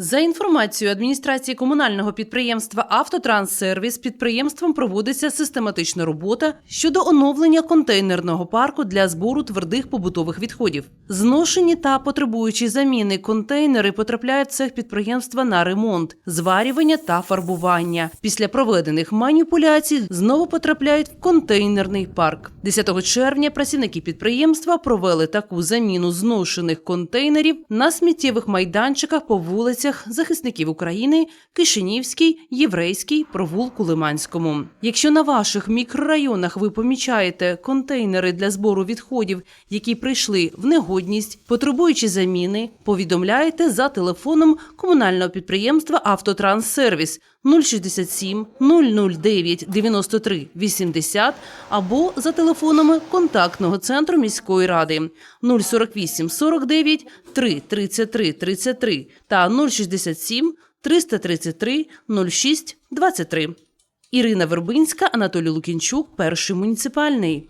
За інформацією адміністрації комунального підприємства Автотранссервіс, підприємством проводиться систематична робота щодо оновлення контейнерного парку для збору твердих побутових відходів. Зношені та потребуючі заміни контейнери потрапляють в цех підприємства на ремонт, зварювання та фарбування. Після проведених маніпуляцій знову потрапляють в контейнерний парк. 10 червня працівники підприємства провели таку заміну зношених контейнерів на сміттєвих майданчиках по вулицях захисників України, Кишинівській, Єврейській, провулку Лиманському. Якщо на ваших мікрорайонах ви помічаєте контейнери для збору відходів, які прийшли в негодність, потребуючи заміни, повідомляйте за телефоном комунального підприємства Автотранссервіс 067 009 93 80 або за телефонами контактного центру міської ради 048 49 3 33 33 та 067 333 06 23. Ірина Вербинська, Анатолій Лукінчук, перший муніципальний.